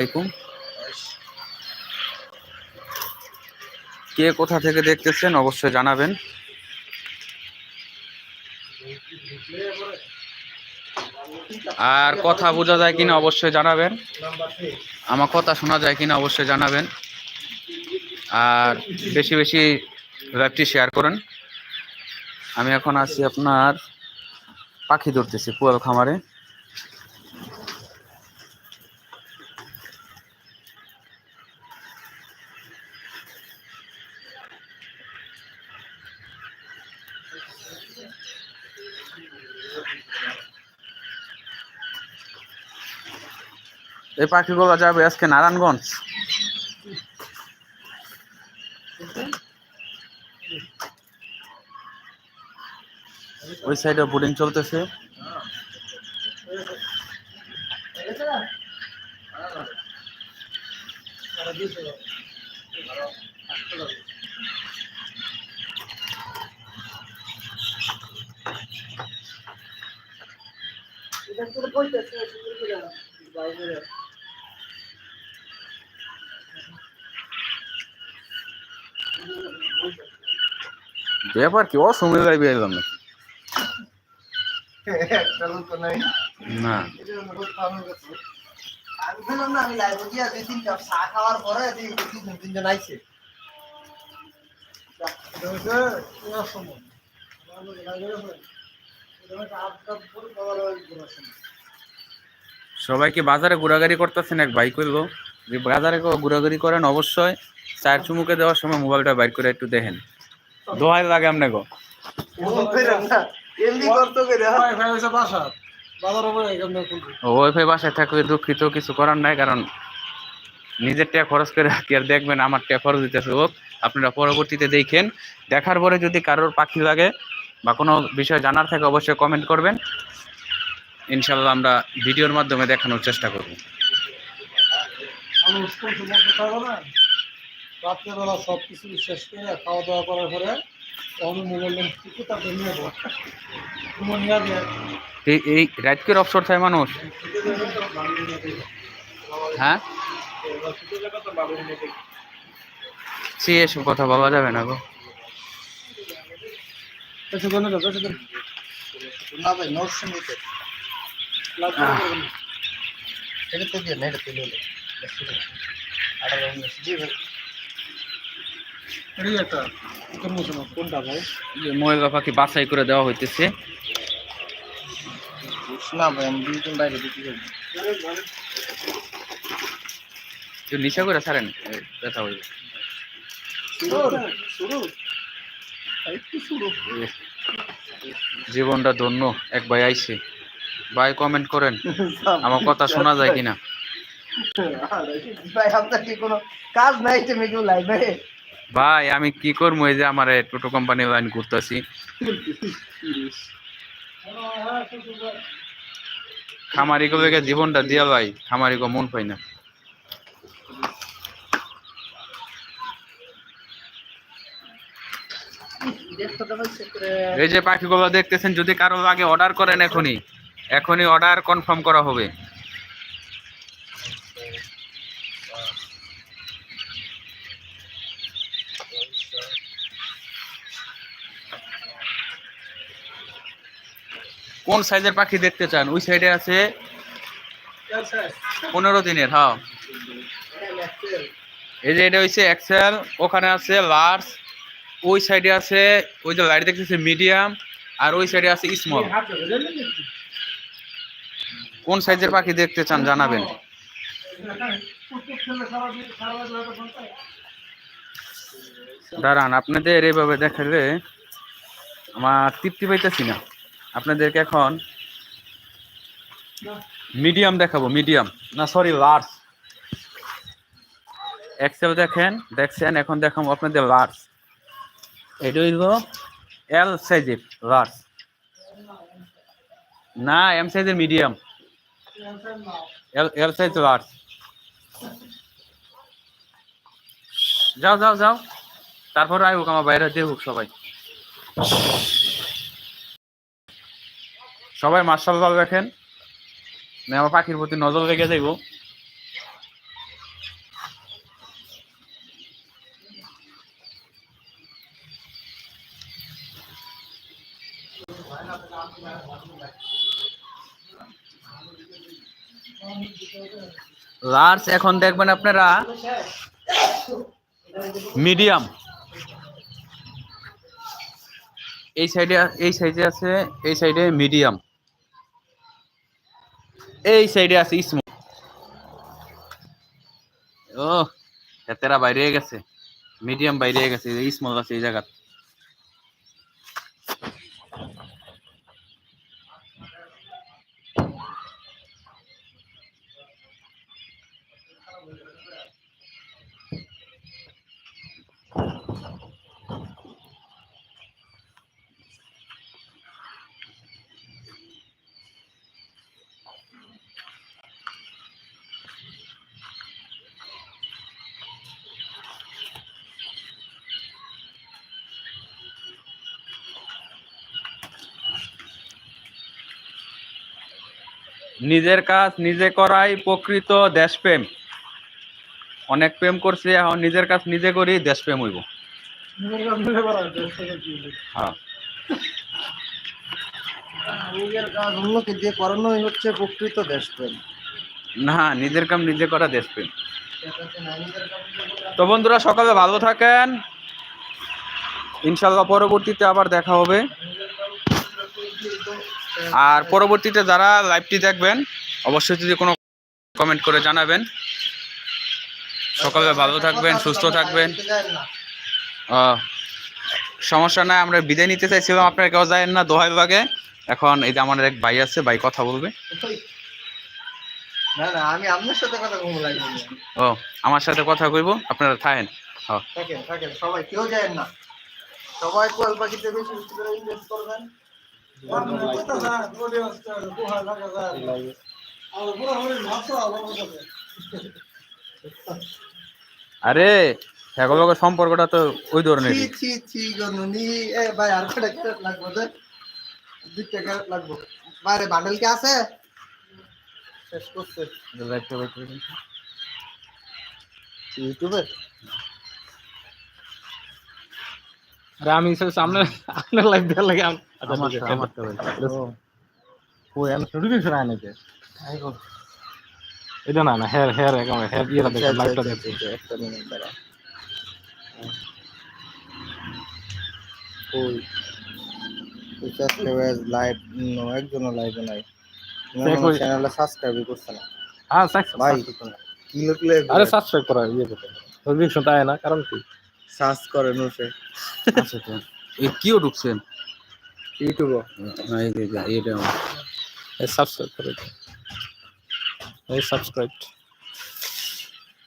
আলাইকুম। কে কোথা থেকে দেখতেছেন অবশ্যই জানাবেন। আর কথা বোঝা যায় কিনা অবশ্যই জানাবেন। আমার কথা শোনা যায় কিনা অবশ্যই জানাবেন। আর বেশি বেশি লাইভটি শেয়ার করেন। আমি এখন আছি আপনার পাখি ধরতেছি, পুয়াল খামারে। এই পাখিগুলো যাবে আজকে নারায়ণগঞ্জ। ওই সাইডে বোর্ডিং চলতেছে ব্যাপার কি অসময় যাইবে এলাম না একটা লোক তো নাই না এটা আমার খুব ভালো লাগছে। আমি বললাম না আমি লাইভে গিয়ে দুই তিন কাপ চা খাওয়ার পরে দুই তিনজন তিনজন আইছে এটা হচ্ছে পুরো সময়। আমার লাইভে আছে। এটা হচ্ছে আট কাপ কি? খাওয়ার ওই পুরো সময়। সবাই কি বাজারে ঘোরাঘুরি করতেছেন এক বাইক করল যে বাজারে ঘোরাঘুরি করেন অবশ্যই চার চুমুকে দেওয়ার সময় মোবাইলটা বাইর করে একটু দেখেন। দোহাই লাগে আপনি গো। ওয়াইফাই বাসায় থাকলে দুঃখিত, কিছু করার নাই, কারণ নিজের টাকা খরচ করে কি আর দেখবেন আমার টাকা খরচ দিতেছে হোক, আপনারা পরবর্তীতে দেখেন। দেখার পরে যদি কারোর পাখি লাগে বা কোনো বিষয় জানার থাকে, অবশ্যই কমেন্ট করবেন। ইনশাল্লাহ আমরা ভিডিওর মাধ্যমে দেখানোর চেষ্টা করব মানুষ কোন সময় কোথাও না রাত্রেবেলা সব কিছু শেষ করে খাওয়া দাওয়া করার পরে তখন মোবাইল টিকে তারপরে নিয়ে যাব। তোমার নিয়ে যাবে এই রাজকের অবসর মানুষ? হ্যাঁ? সে এসব কথা বলা যাবে না গো। না এটা তো দিয়ে জি ভাই। এই একটা কোনটা ভাই? যে পাখি বাছাই করে দেওয়া হইতেছে। না ভাই আমি দুজন বাইরে দিতে যাব একটু করে ছাড়েন ব্যথা হইবে। শুরু একটু শুরু এ, জীবনটা ধন্য এক ভাই আইছে। ভাই কমেন্ট করেন আমার কথা শোনা যায় কিনা? ভাই আপনার কি কোনো কাজ নাই তুমি কেউ লাইভে? ভাই, আমি কি করব? এই যে আমার টোটো কোম্পানি লাইন করতেছি। খামারি গুলোকে জীবনটা দিয়া ভাই, খামারি গো মন পাই না। এই যে পাখিগুলো দেখতেছেন, যদি কারও আগে অর্ডার করেন এখনই। এখনই অর্ডার কনফার্ম করা হবে। কোন সাইজের পাখি দেখতে চান? ওই সাইডে আছে পনেরো দিনের হ্যাঁ এই যে এটা হচ্ছে এক্সেল ওখানে আছে লার্জ ওই সাইডে আছে, ওই যে লাইট দেখতেছে মিডিয়াম আর ওই সাইডে আছে স্মল কোন সাইজের পাখি দেখতে চান জানাবেন। দাঁড়ান, আপনাদের এইভাবে দেখালে আমার তৃপ্তি পাইতেছি না। আপনাদেরকে এখন মিডিয়াম দেখাবো মিডিয়াম। না সরি লার্জ এক্সেল দেখেন দেখছেন এখন দেখাবো আপনাদের লার্জ এটা হইল এল সাইজের লার্জ না এম সাইজের medium L L size large যাও যাও যাও। তারপর আইব আমার বাইরে দেখুক সবাই। সবাই মার্শাল দেখেন। না আমার পাখির প্রতি নজর রেখে যাইব লার্জ এখন দেখবেন আপনারা মিডিয়াম এই সাইডে এই সাইডে আছে, এই সাইডে মিডিয়াম এই সাইডে আছে ইসমো ও তেরা বাইরে গেছে। মিডিয়াম বাইরে গেছে স্মল আছে এই জায়গা নিজের কাজ নিজে করাই প্রকৃত দেশপ্রেম। অনেক প্রেম করছি এখন নিজের কাজ নিজে করি দেশপ্রেম হইব? হ্যাঁ। নিজের কাজ অন্যকে দিয়ে করানোই হচ্ছে প্রকৃত দেশপ্রেম। না নিজের কাম নিজে করা দেশপ্রেম। তো বন্ধুরা সকালে ভালো থাকেন। ইনশাল্লাহ পরবর্তীতে আবার দেখা হবে। আর পরবর্তীতে যারা লাইভটি দেখবেন অবশ্যই যদি কোনো কমেন্ট করে জানাবেন। সকালে ভালো থাকবেন সুস্থ থাকবেন। সমস্যা নাই আমরা বিদায় নিতে চাইছিলাম আপনারা কেউ যায় না দোহাই বাগে এখন এই যে আমাদের এক ভাই আছে ভাই কথা বলবে। না না আমি আপনার সাথে কথা ও আমার সাথে কথা কইব আপনারা থাকেন। হ্যাঁ। থাকেন থাকেন সবাই কেউ যায় না। সবাই কোয়াল পাখিতে বেশি করবেন। আর সেগুলোর সম্পর্কটা তো ওই ধরনের ছি ছি ছি গনুনি। এ ভাই আর কটা ক্যারেট লাগবে তো দুইটা ক্যারেট লাগবে। বাইরে বান্ডেল কি আছে? শেষ ইউটিউবে আরে আমি সব সামনে আপনার লাইভ দেওয়ার লাগে আম- আচ্ছা, আমার ঠিক আছে। আমারটা ভাই। ওই আমি নোটিফিকেশন আয় নাকি এটা না না হেয়ার হেয়ার একেবারে হেয়ার ইয়েটা দেখো লাইভটা দেখো একটা মিনিট দাঁড়া ওই সাবস্ক্রাইব লাইভ নো একজনও লাইভে নাই। দেখ সাবস্ক্রাইব করছে না। হ্যাঁ সাকসেস ভাই। কি লোকলে আরে সাবস্ক্রাইব করা ইয়ে করতে নোটিফিকেশন আয় না কারণ কি? সার্চ করে নোসে আচ্ছা তো। এই কিও ঢুকছেন? ইউটিউবে হ্যাঁ, এই সাবস্ক্রাইব করে দিও। এই সাবস্ক্রাইব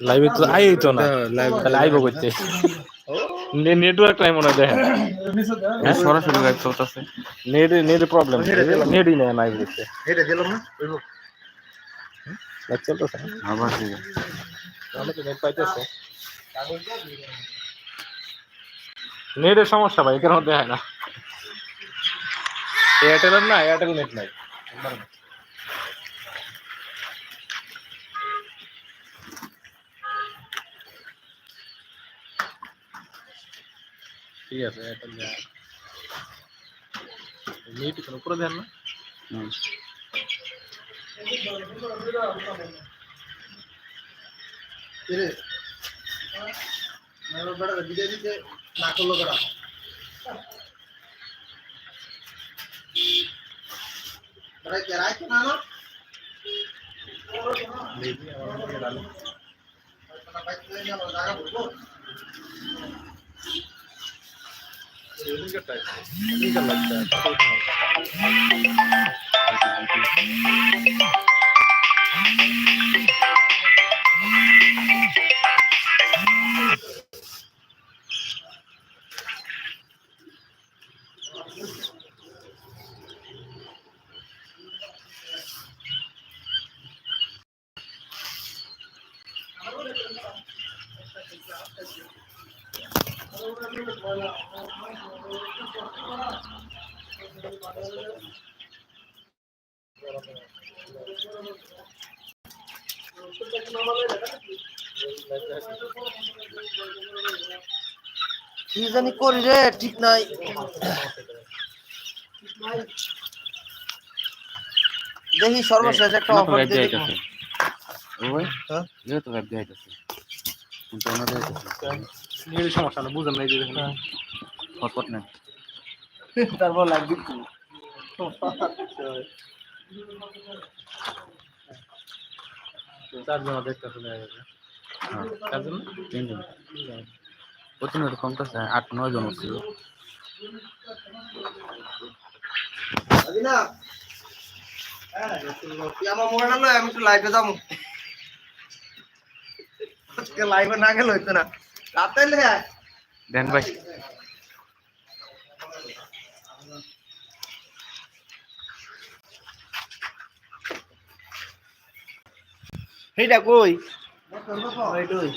লাইভে তো আই তো না। লাইভ তাহলে আইব করতে নেটওয়ার্ক টাইম মনে হয় দেখেন। হ্যাঁ, সরাসরি লাইভ চলতেছে। নেট নেট প্রবলেম নেটই নেই নাই করতে এটা দিলাম না? লাইভ চলতেছে আবার ঠিক আছে। তাহলে তো নেট পাইতেছে। নেটের সমস্যা ভাই কেন দেখায় না। এয়ারটেলের না এয়ারটেল নেট নাই। ঠিক আছে এয়ারটেল নেট কোনো উপরে দেন না। কিরে না করল করা लगता है কি জানি করি রে ঠিক নাই। দেখি সর্বশেষ একটা অফার দিয়ে দেখো ওই হ্যাঁ? যে তো ওয়েব দিয়ে আছে কিন্তু আমাদের আছে নিয়ে সমস্যা না বুঝেন না এই যে। হ্যাঁ। হটপট নেন তারপর লাগবে? চারজন গেছে হ্যাঁ চারজন তিনজন আট নয় জন ছিল না? আমার আমি একটু লাইভে যাব আজকে লাইভে না গেলে হইতো না રાતે ધનભાઈ Hey đã coi. Bắt cơm bắt hỏi rồi.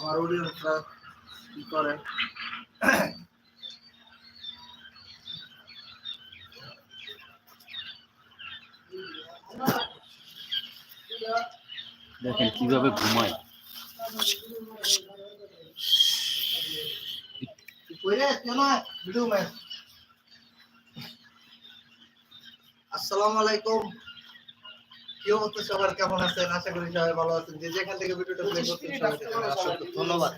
আমার অডিয়েন্সরা কি করে? দেখেন কীভাবে ঘুমায়। আসসালামু আলাইকুম। কি অবস্থা সবার? কেমন আছেন? আশা করি সবাই ভালো আছেন। যে যেখান থেকে ভিডিওটা প্লে করছেন সবাইকে ধন্যবাদ।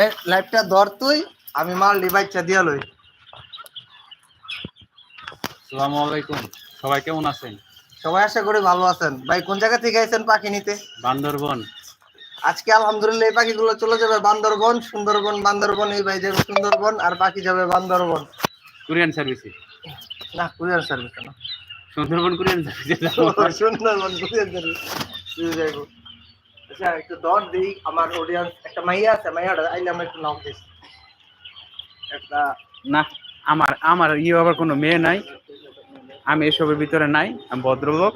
এ লাইভটা ধর তুই। আমি মাল ডিভাইসটা দিয়া লই। আসসালামু আলাইকুম। সবাই কেমন আছেন? সবাই আশা করি ভালো আছেন। ভাই কোন জায়গা থেকে আইছেন পাখি নিতে? বান্দরবন। আজকে আলহামদুলিল্লাহ এই পাখিগুলো চলে যাবে বান্দরবন সুন্দরবন বান্দরবন এই ভাই যাবে সুন্দরবন আর পাখি যাবে বান্দরবন। কোরিয়ান সার্ভিসে না কুরিয়ার সার্ভিস না। সুন্দরবন সার্ভিসে সুন্দরবন সার্ভিস আচ্ছা একটু দর দেই আমার অডিয়েন্স একটা মাইয়া আছে মাইয়াটা আইলে আমরা একটু নাম দিস। একটা না আমার আমার ইয়ে আবার কোনো মেয়ে নাই। আমি এসবের ভিতরে নাই আমি ভদ্রলোক।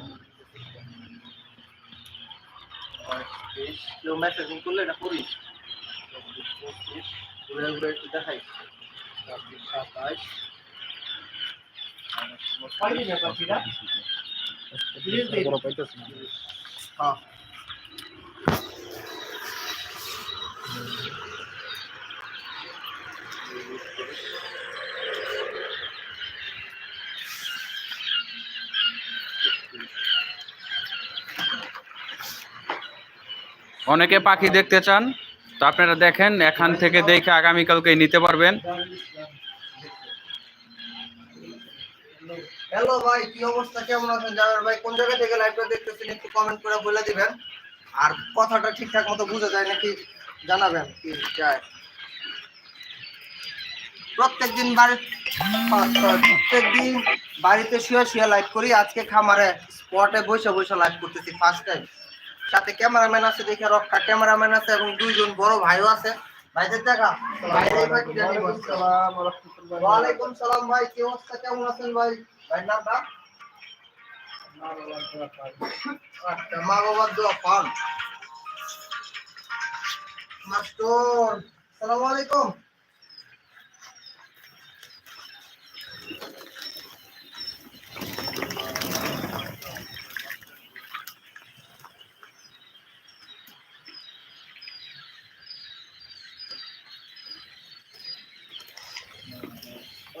কেউ মেসেজিং করলে এটা করি দেখাই। সাতাশ বড় পাইতেছে না হ্যাঁ অনেকে পাখি দেখতে চান তো আপনারা দেখেন এখান থেকে দেখে আগামীকালকে নিতে পারবেন। হ্যালো ভাই, কি অবস্থা? কেমন আছেন? ভাই, কোন জায়গা থেকে লাইভটা দেখতেছেন একটু কমেন্ট করে বলে দিবেন। আর কথাটা ঠিকঠাক মতো বোঝা যায় নাকি? জানাবেন। কি যায়? প্রত্যেকদিন বাড়ি বাড়িতে শুয়ে শুয়ে লাইভ করি। আজকে খামারে স্পটে বসে বসে লাইভ করতেছি ফার্স্ট টাইম সাথে ক্যামেরাম্যান আছে দেখে রক্ষা। ক্যামেরাম্যান আছে এবং দুইজন বড় ভাইও আছে। ভাইদের সালাম ভাই, কি অবস্থা? কেমন আছেন ভাই? ভাই নামটা আচ্ছা মা বাবার দোয়া, পান। মাস্টার সালাম আলাইকুম।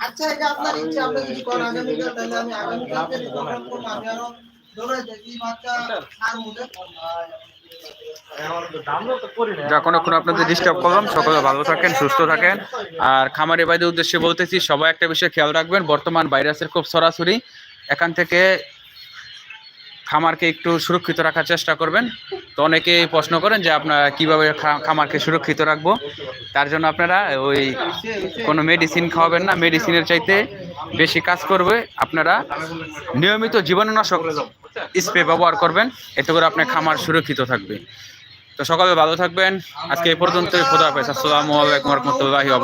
আচ্ছা এটা আপনার ইচ্ছা আপনি যদি কোন আগামীকাল তাহলে আমি আগামীকালকে প্রোগ্রাম করব আমি আরও দেখি বাচ্চা আর মুদে যখন এখন আপনাদের ডিস্টার্ব করলাম। সকলে ভালো থাকেন সুস্থ থাকেন। আর খামারি বাইদের উদ্দেশ্যে বলতেছি সবাই একটা বিষয় খেয়াল রাখবেন বর্তমান ভাইরাসের খুব সরাসরি এখান থেকে খামারকে একটু সুরক্ষিত রাখার চেষ্টা করবেন। তো অনেকেই প্রশ্ন করেন যে আপনারা কীভাবে খামারকে সুরক্ষিত রাখব? তার জন্য আপনারা ওই কোনো মেডিসিন খাওয়াবেন না। মেডিসিনের চাইতে বেশি কাজ করবে আপনারা। নিয়মিত জীবাণুনাশক স্প্রে ব্যবহার করবেন। এতে করে আপনার খামার সুরক্ষিত থাকবে। তো সকালে ভালো থাকবেন। আজকে এই পর্যন্তই। খোদা হাফেজ। আসসালামু আলাইকুম রহমতুল্লাহি ওয়া